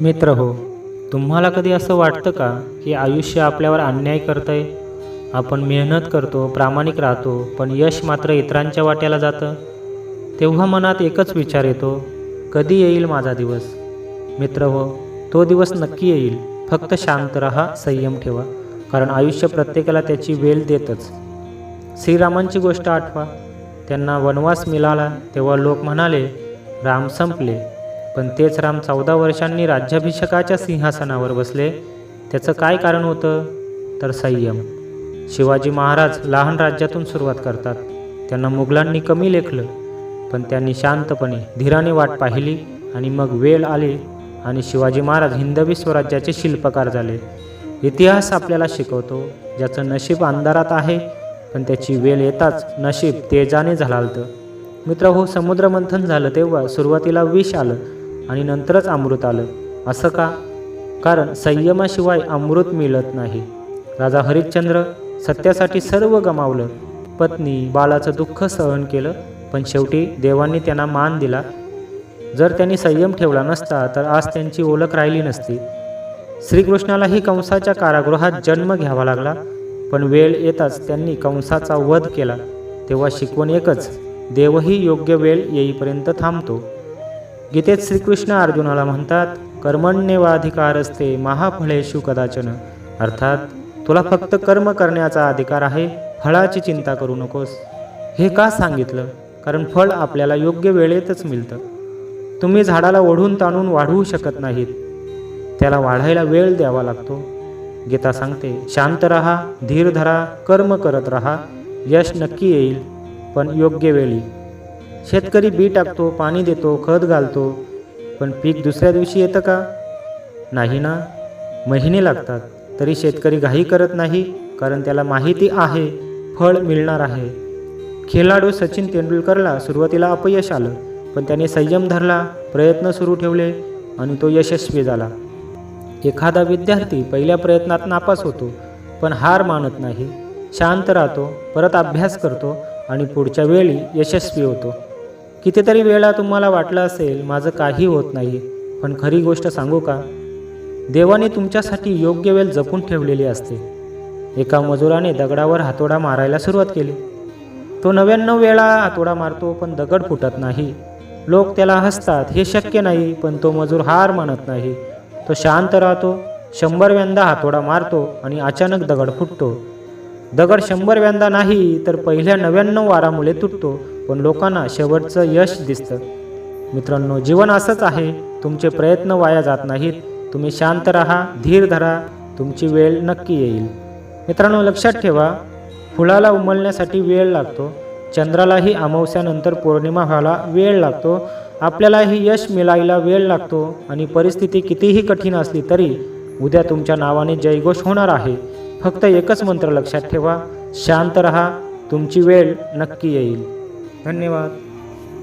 मित्र हो तुम्हाला कधी असं वाटतं का की आयुष्य आपल्यावर अन्याय करतंय? आपण मेहनत करतो प्रामाणिक राहतो पण यश मात्र इतरांच्या वाट्याला जातं? तेव्हा मनात एकच विचार येतो कधी येईल माझा दिवस? मित्र हो तो दिवस नक्की येईल. फक्त शांत राहा संयम ठेवा कारण आयुष्य प्रत्येकाला त्याची वेल देतच. श्रीरामांची गोष्ट आठवा. त्यांना वनवास मिळाला तेव्हा लोक म्हणाले राम संपले. पण तेच राम चौदा वर्षांनी राज्याभिषेकाच्या सिंहासनावर बसले. त्याचं काय कारण होतं? तर संयम. शिवाजी महाराज लहान राज्यातून सुरुवात करतात. त्यांना मुघलांनी कमी लेखलं पण त्यांनी शांतपणे धीराने वाट पाहिली आणि मग वेळ आली आणि शिवाजी महाराज हिंदवी स्वराज्याचे शिल्पकार झाले. इतिहास आपल्याला शिकवतो ज्याचं नशीब अंधारात आहे पण त्याची वेळ येताच नशीब तेजाने झलालतं. मित्र हो समुद्रमंथन झालं तेव्हा सुरुवातीला विष आलं आणि नंतरच अमृत आलं. असं का? कारण संयमाशिवाय अमृत मिळत नाही. राजा हरिश्चंद्र सत्यासाठी सर्व गमावलं. पत्नी बालाचं दुःख सहन केलं पण शेवटी देवांनी त्यांना मान दिला. जर त्यांनी संयम ठेवला नसता तर आज त्यांची ओळख राहिली नसती. श्रीकृष्णालाही कंसाच्या कारागृहात जन्म घ्यावा लागला पण वेळ येताच त्यांनी कंसाचा वध केला. तेव्हा शिकवण एकच देवही योग्य वेळ येईपर्यंत थांबतो. गीतेत श्रीकृष्ण अर्जुनाला म्हणतात कर्मण्येवाधिकार असते महाफळेषु कदाचन. अर्थात तुला फक्त कर्म करण्याचा अधिकार आहे फळाची चिंता करू नकोस. हे का सांगितलं? कारण फळ आपल्याला योग्य वेळेतच मिळतं. तुम्ही झाडाला ओढून ताणून वाढवू शकत नाहीत. त्याला वाढायला वेळ द्यावा लागतो. गीता सांगते शांत रहा धीर धरा कर्म करत राहा. यश नक्की येईल पण योग्य वेळी. शेतकरी बी टाकतो पाणी देतो खत घालतो. पण पीक दुसऱ्या दिवशी येतं का? नाही ना. महिने लागतात तरी शेतकरी घाई करत नाही कारण त्याला माहिती आहे फळ मिळणार आहे. खेळाडू सचिन तेंडुलकरला सुरुवातीला अपयश आलं पण त्याने संयम धरला प्रयत्न सुरू ठेवले आणि तो यशस्वी झाला. एखादा विद्यार्थी पहिल्या प्रयत्नात नापास होतो पण हार मानत नाही. शांत राहतो परत अभ्यास करतो आणि पुढच्या वेळी यशस्वी होतो. कितीतरी वेळा तुम्हाला वाटलं असेल माझं काही होत नाही पण खरी गोष्ट सांगू का? देवाने तुमच्यासाठी योग्य वेळ जपून ठेवलेली असते. एका मजुराने दगडावर हातोडा मारायला सुरुवात केली. तो नव्याण्णव वेळा हातोडा मारतो पण दगड फुटत नाही. लोक त्याला हसतात हे शक्य नाही पण तो मजूर हार मानत नाही. तो शांत राहतो शंभर व्यांदा हातोडा मारतो आणि अचानक दगड फुटतो. दगड शंभर व्यांदा नाही तर पहिल्या नव्याण्णव वारामुळे तुटतो. पण लोकांना शेवटचं यश दिसतं. मित्रांनो जीवन असंच आहे. तुमचे प्रयत्न वाया जात नाहीत. तुम्ही शांत राहा धीर धरा. तुमची वेळ नक्की येईल. मित्रांनो लक्षात ठेवा फुलाला उमलण्यासाठी वेळ लागतो. चंद्रालाही अमावस्यानंतर पौर्णिमा व्हायला वेळ लागतो. आपल्यालाही यश मिळायला वेळ लागतो आणि परिस्थिती कितीही कठीण असली तरी उद्या तुमच्या नावाने जयघोष होणार आहे. फक्त एकच मंत्र लक्षात ठेवा शांत रहा. तुमची वेळ नक्की येईल. धन्यवाद.